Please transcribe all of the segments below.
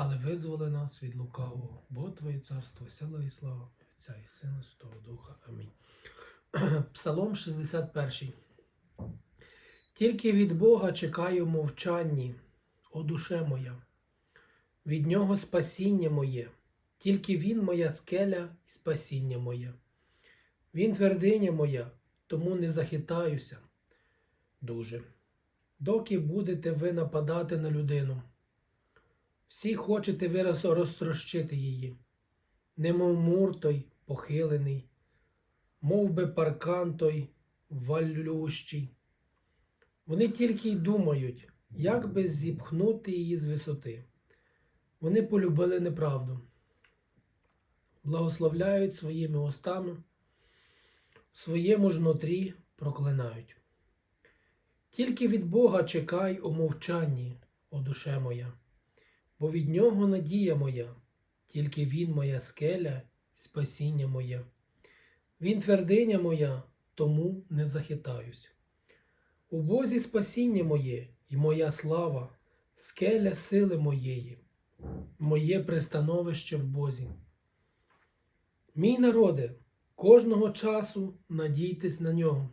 але визволи нас від лукавого, бо Твоє царство, сила і слава Отця і Сина Святого Духа. Амінь. Псалом 61. Тільки від Бога чекаю мовчанні, о душе моя, від Нього спасіння моє, тільки Він моя скеля і спасіння моє. Він твердиня моя, тому не захитаюся дуже. Доки будете ви нападати на людину, всі хочете вираз розтрощити її, немов мур той похилений, мов би паркан той валющий. Вони тільки й думають, як би зіпхнути її з висоти. Вони полюбили неправду, благословляють своїми устами, в своєму ж нутрі проклинають. Тільки від Бога чекай у мовчанні, о душе моя, бо від нього надія моя, тільки Він моя скеля, спасіння моє. Він твердиня моя, тому не захитаюсь. У Бозі спасіння моє і моя слава, скеля сили моєї, моє пристановище в Бозі. Мій народе, кожного часу надійтесь на нього.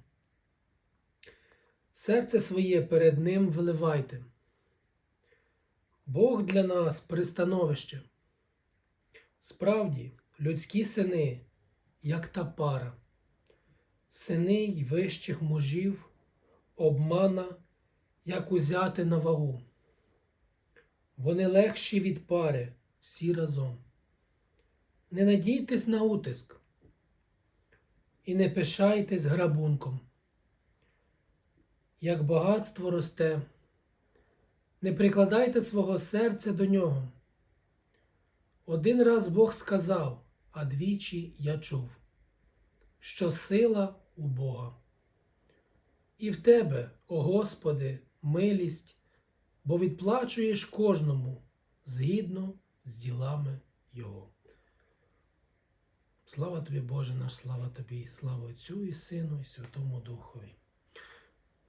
Серце своє перед Ним виливайте. Бог для нас пристановище. Справді, людські сини, як та пара, сини й вищих мужів, обмана, як узяти на вагу. Вони легші від пари всі разом. Не надійтесь на утиск і не пишайтесь грабунком. Як багатство росте, не прикладайте свого серця до нього. Один раз Бог сказав, а двічі я чув, що сила у Бога. І в тебе, о Господи, милість, бо відплачуєш кожному згідно з ділами Його. Слава тобі, Боже наш, слава тобі, слава Отцю і Сину, і Святому Духові.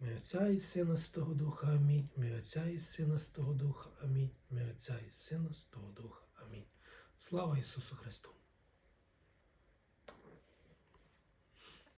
Ми Отця і Сина з того Духа, Амінь. Ми Отця і Сина з того Духа, Амінь. Ми Отця і Сина з того Духа, Амінь. Слава Ісусу Христу!